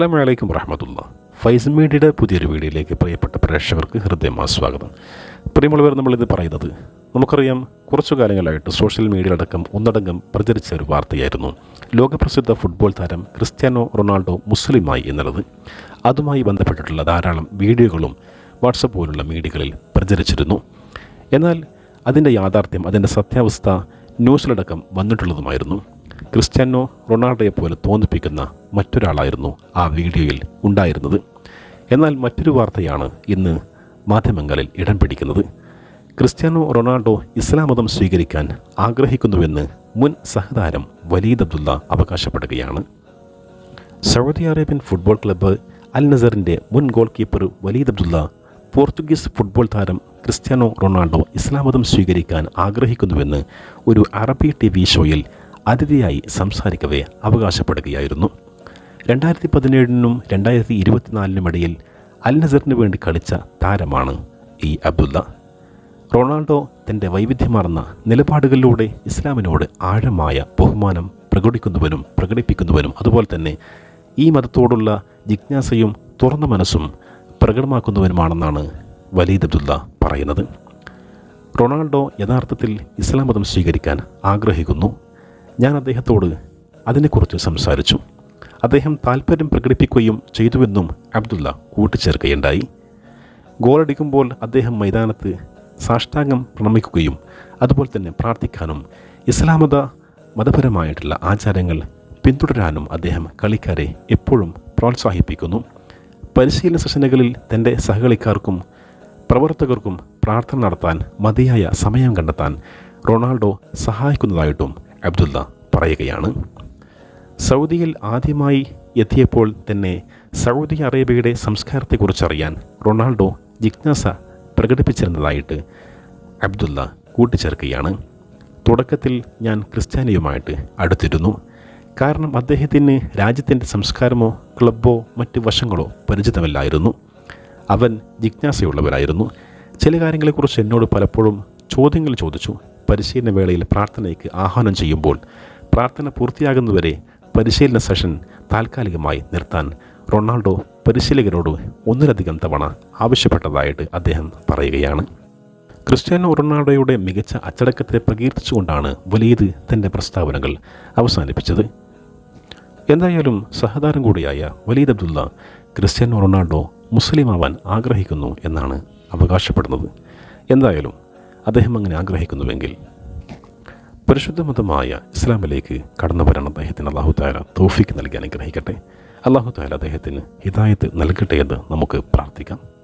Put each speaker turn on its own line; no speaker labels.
അസ്സാം വലൈക്കും വറഹമത്തുള്ള ഫൈസ് മീഡിയയുടെ പുതിയൊരു വീഡിയോയിലേക്ക് പ്രിയപ്പെട്ട പ്രേക്ഷകർക്ക് ഹൃദയമായ സ്വാഗതം. പ്രിയമുള്ളവർ നമ്മളിത് പറയുന്നത് നമുക്കറിയാം കുറച്ചു കാലങ്ങളായിട്ട് സോഷ്യൽ മീഡിയയിലടക്കം ഒന്നടങ്കം പ്രചരിച്ച ഒരു വാർത്തയായിരുന്നു. ലോകപ്രസിദ്ധ ഫുട്ബോൾ താരം ക്രിസ്ത്യാനോ റൊണാൾഡോ മുസ്ലിമായി എന്നുള്ളത്. അതുമായി ബന്ധപ്പെട്ടിട്ടുള്ള ധാരാളം വീഡിയോകളും വാട്സപ്പ് പോലുള്ള മീഡിയകളിൽ പ്രചരിച്ചിരുന്നു. എന്നാൽ അതിന്റെ യാഥാർത്ഥ്യം അതിന്റെ സത്യാവസ്ഥ ന്യൂസിലടക്കം വന്നിട്ടുള്ളതുമായിരുന്നു. ക്രിസ്ത്യാനോ റൊണാൾഡോയെ പോലെ തോന്നിപ്പിക്കുന്ന മറ്റൊരാളായിരുന്നു ആ വീഡിയോയിൽ ഉണ്ടായിരുന്നത്. എന്നാൽ മറ്റൊരു വാർത്തയാണ് ഇന്ന് മാധ്യമങ്ങളിൽ ഇടം പിടിക്കുന്നത്. ക്രിസ്ത്യാനോ റൊണാൾഡോ ഇസ്ലാം മതം സ്വീകരിക്കാൻ ആഗ്രഹിക്കുന്നുവെന്ന് മുൻ സഹതാരം Waleed Abdullah അവകാശപ്പെടുകയാണ്. Saudi Arabian football club Al നസറിന്റെ മുൻ goalkeeper Waleed Abdullah Portuguese football താരം ക്രിസ്ത്യാനോ റൊണാൾഡോ ഇസ്ലാം മതം സ്വീകരിക്കാൻ ആഗ്രഹിക്കുന്നുവെന്ന് ഒരു അറബി ടി വി ഷോയിൽ അതിഥിയായി സംസാരിക്കവേ അവകാശപ്പെടുകയായിരുന്നു. രണ്ടായിരത്തി പതിനേഴിനും രണ്ടായിരത്തി ഇരുപത്തിനാലിനും ഇടയിൽ അൽ നസറിന് വേണ്ടി കളിച്ച താരമാണ് ഈ അബ്ദുല്ല. റൊണാൾഡോ തന്റെ വൈവിധ്യമാർന്ന നിലപാടുകളിലൂടെ ഇസ്ലാമിനോട് ആഴമായ ബഹുമാനം പ്രകടിക്കുന്നവനും പ്രകടിപ്പിക്കുന്നവനും അതുപോലെ തന്നെ ഈ മതത്തോടുള്ള ജിജ്ഞാസയും തുറന്ന മനസ്സും പ്രകടമാക്കുന്നവനുമാണെന്നാണ് വലീദ് അബ്ദുല്ല പറയുന്നത്. റൊണാൾഡോ യഥാർത്ഥത്തിൽ ഇസ്ലാം മതം സ്വീകരിക്കാൻ ആഗ്രഹിക്കുന്നു. ഞാൻ അദ്ദേഹത്തോട് അതിനെക്കുറിച്ച് സംസാരിച്ചു. അദ്ദേഹം താല്പര്യം പ്രകടിപ്പിക്കുകയും ചെയ്തുവെന്നും അബ്ദുള്ള കൂട്ടിച്ചേർക്കുകയുണ്ടായി. ഗോളടിക്കുമ്പോൾ അദ്ദേഹം മൈതാനത്ത് സാഷ്ടാംഗം പ്രണമിക്കുകയും അതുപോലെ തന്നെ പ്രാർത്ഥിക്കാനും ഇസ്ലാമത മതപരമായിട്ടുള്ള ആചാരങ്ങൾ പിന്തുടരാനും അദ്ദേഹം കളിക്കാരെ എപ്പോഴും പ്രോത്സാഹിപ്പിക്കുന്നു. പരിശീലന സെഷനുകളിൽ തന്റെ സഹകളിക്കാർക്കും പ്രവർത്തകർക്കും പ്രാർത്ഥന നടത്താൻ മതിയായ സമയം കണ്ടെത്താൻ റൊണാൾഡോ സഹായിക്കുന്നതായിട്ടും അബ്ദുള്ള പറയുകയാണ്. സൗദിയിൽ ആദ്യമായി എത്തിയപ്പോൾ തന്നെ സൗദി അറേബ്യയുടെ സംസ്കാരത്തെക്കുറിച്ചറിയാൻ റൊണാൾഡോ ജിജ്ഞാസ പ്രകടിപ്പിച്ചിരുന്നതായിട്ട് അബ്ദുള്ള കൂട്ടിച്ചേർക്കുകയാണ്. തുടക്കത്തിൽ ഞാൻ ക്രിസ്ത്യാനിയുമായിട്ട് അടുത്തിരുന്നു. കാരണം അദ്ദേഹത്തിന് രാജ്യത്തിന്റെ സംസ്കാരമോ ക്ലബ്ബോ മറ്റ് വശങ്ങളോ പരിചിതമല്ലായിരുന്നു. അവൻ ജിജ്ഞാസയുള്ളവരായിരുന്നു. ചില കാര്യങ്ങളെക്കുറിച്ച് എന്നോട് പലപ്പോഴും ചോദ്യങ്ങൾ ചോദിച്ചു. പരിശീലന വേളയിൽ പ്രാർത്ഥനയ്ക്ക് ആഹ്വാനം ചെയ്യുമ്പോൾ പ്രാർത്ഥന പൂർത്തിയാകുന്നതുവരെ പരിശീലന സെഷൻ താൽക്കാലികമായി നിർത്താൻ റൊണാൾഡോ പരിശീലകരോട് ഒന്നിലധികം തവണ ആവശ്യപ്പെട്ടതായിട്ട് അദ്ദേഹം പറയുകയാണ്. ക്രിസ്ത്യാനോ റൊണാൾഡോയുടെ മികച്ച അച്ചടക്കത്തെ പ്രകീർത്തിച്ചുകൊണ്ടാണ് വലീദ് തന്റെ പ്രസ്താവനകൾ അവസാനിപ്പിച്ചത്. എന്തായാലും സഹതാരം കൂടിയായ വലീദ് അബ്ദുള്ള ക്രിസ്ത്യാനോ റൊണാൾഡോ മുസ്ലിമാവാൻ ആഗ്രഹിക്കുന്നു എന്നാണ് അവകാശപ്പെടുന്നത്. എന്തായാലും അദ്ദേഹം അങ്ങനെ ആഗ്രഹിക്കുന്നുവെങ്കിൽ പരിശുദ്ധ മതമായ ഇസ്ലാമിലേക്ക് കടന്നു വരാൻ അദ്ദേഹത്തിന് അള്ളാഹു താല തോഫിക്ക് നൽകി അനുഗ്രഹിക്കട്ടെ. അള്ളാഹു താല അദ്ദേഹത്തിന് ഹിദായത്ത് നൽകട്ടെ എന്ന് നമുക്ക് പ്രാർത്ഥിക്കാം.